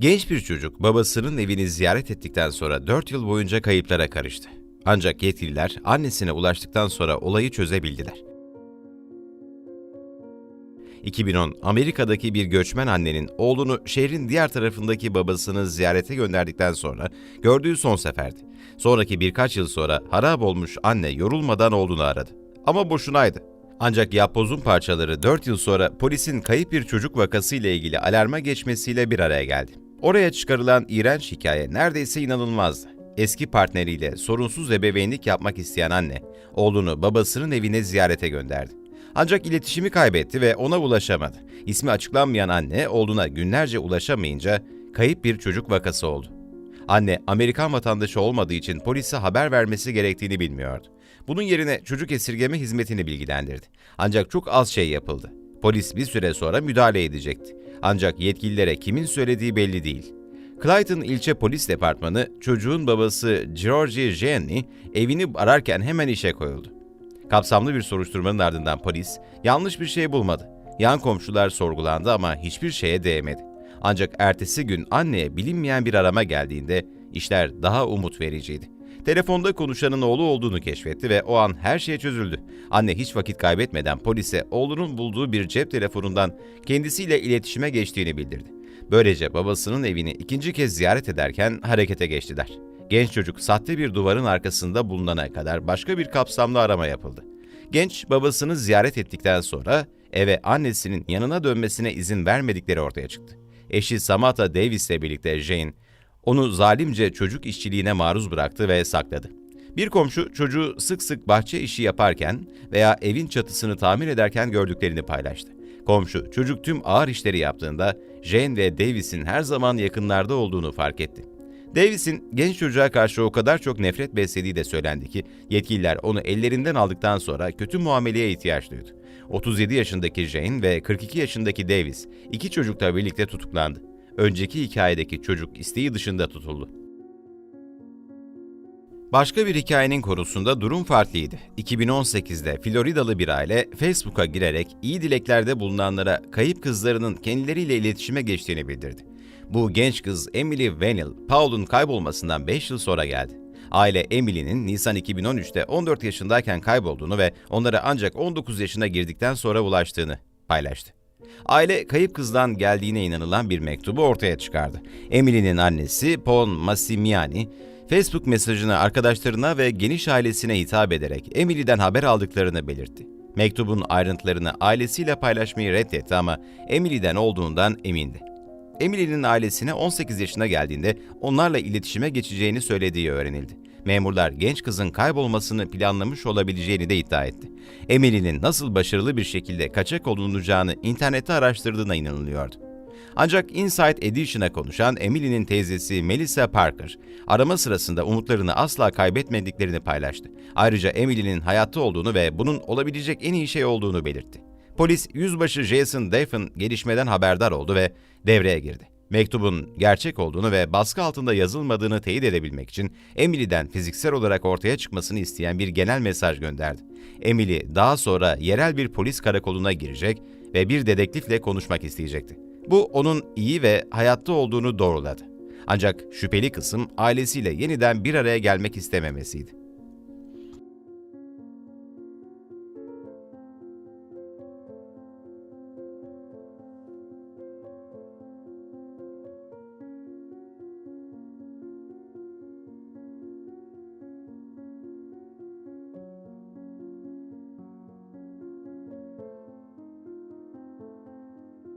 Genç bir çocuk babasının evini ziyaret ettikten sonra 4 yıl boyunca kayıplara karıştı. Ancak yetkililer annesine ulaştıktan sonra olayı çözebildiler. 2010 Amerika'daki bir göçmen annenin oğlunu şehrin diğer tarafındaki babasını ziyarete gönderdikten sonra gördüğü son seferdi. Sonraki birkaç yıl sonra harap olmuş anne yorulmadan oğlunu aradı. Ama boşunaydı. Ancak yapbozun parçaları 4 yıl sonra polisin kayıp bir çocuk vakası ile ilgili alarma geçmesiyle bir araya geldi. Oraya çıkarılan iğrenç hikaye neredeyse inanılmazdı. Eski partneriyle sorunsuz ebeveynlik yapmak isteyen anne, oğlunu babasının evine ziyarete gönderdi. Ancak iletişimi kaybetti ve ona ulaşamadı. İsmi açıklanmayan anne oğluna günlerce ulaşamayınca kayıp bir çocuk vakası oldu. Anne Amerikan vatandaşı olmadığı için polise haber vermesi gerektiğini bilmiyordu. Bunun yerine çocuk esirgeme hizmetini bilgilendirdi. Ancak çok az şey yapıldı. Polis bir süre sonra müdahale edecekti. Ancak yetkililere kimin söylediği belli değil. Clayton ilçe polis departmanı çocuğun babası Georgie Jenny evini ararken hemen işe koyuldu. Kapsamlı bir soruşturmanın ardından polis yanlış bir şey bulmadı. Yan komşular sorgulandı ama hiçbir şeye değmedi. Ancak ertesi gün anneye bilinmeyen bir arama geldiğinde işler daha umut vericiydi. Telefonda konuşanın oğlu olduğunu keşfetti ve o an her şey çözüldü. Anne hiç vakit kaybetmeden polise oğlunun bulduğu bir cep telefonundan kendisiyle iletişime geçtiğini bildirdi. Böylece babasının evini ikinci kez ziyaret ederken harekete geçtiler. Genç çocuk sahte bir duvarın arkasında bulunana kadar başka bir kapsamlı arama yapıldı. Genç babasını ziyaret ettikten sonra eve annesinin yanına dönmesine izin vermedikleri ortaya çıktı. Eşi Samantha Davis ile birlikte Jane, onu zalimce çocuk işçiliğine maruz bıraktı ve sakladı. Bir komşu çocuğu sık sık bahçe işi yaparken veya evin çatısını tamir ederken gördüklerini paylaştı. Komşu çocuk tüm ağır işleri yaptığında Jane ve Davis'in her zaman yakınlarda olduğunu fark etti. Davis'in genç çocuğa karşı o kadar çok nefret beslediği de söylendi ki yetkililer onu ellerinden aldıktan sonra kötü muameleye ihtiyaç duydu. 37 yaşındaki Jane ve 42 yaşındaki Davis iki çocukla birlikte tutuklandı. Önceki hikayedeki çocuk isteği dışında tutuldu. Başka bir hikayenin konusunda durum farklıydı. 2018'de Floridalı bir aile Facebook'a girerek iyi dileklerde bulunanlara kayıp kızlarının kendileriyle iletişime geçtiğini bildirdi. Bu genç kız Emily Vanil, Paul'un kaybolmasından 5 yıl sonra geldi. Aile Emily'nin Nisan 2013'te 14 yaşındayken kaybolduğunu ve onlara ancak 19 yaşına girdikten sonra ulaştığını paylaştı. Aile kayıp kızdan geldiğine inanılan bir mektubu ortaya çıkardı. Emily'nin annesi Paul Massimiani, Facebook mesajını arkadaşlarına ve geniş ailesine hitap ederek Emily'den haber aldıklarını belirtti. Mektubun ayrıntılarını ailesiyle paylaşmayı reddetti ama Emily'den olduğundan emindi. Emily'nin ailesine 18 yaşına geldiğinde onlarla iletişime geçeceğini söylediği öğrenildi. Memurlar genç kızın kaybolmasını planlamış olabileceğini de iddia etti. Emily'nin nasıl başarılı bir şekilde kaçak olunacağını internette araştırdığına inanılıyordu. Ancak Insight Edition'a konuşan Emily'nin teyzesi Melissa Parker, arama sırasında umutlarını asla kaybetmediklerini paylaştı. Ayrıca Emily'nin hayatta olduğunu ve bunun olabilecek en iyi şey olduğunu belirtti. Polis, yüzbaşı Jason Daffin gelişmeden haberdar oldu ve devreye girdi. Mektubun gerçek olduğunu ve baskı altında yazılmadığını teyit edebilmek için Emily'den fiziksel olarak ortaya çıkmasını isteyen bir genel mesaj gönderdi. Emily daha sonra yerel bir polis karakoluna girecek ve bir dedektifle konuşmak isteyecekti. Bu onun iyi ve hayatta olduğunu doğruladı. Ancak şüpheli kısım ailesiyle yeniden bir araya gelmek istememesiydi.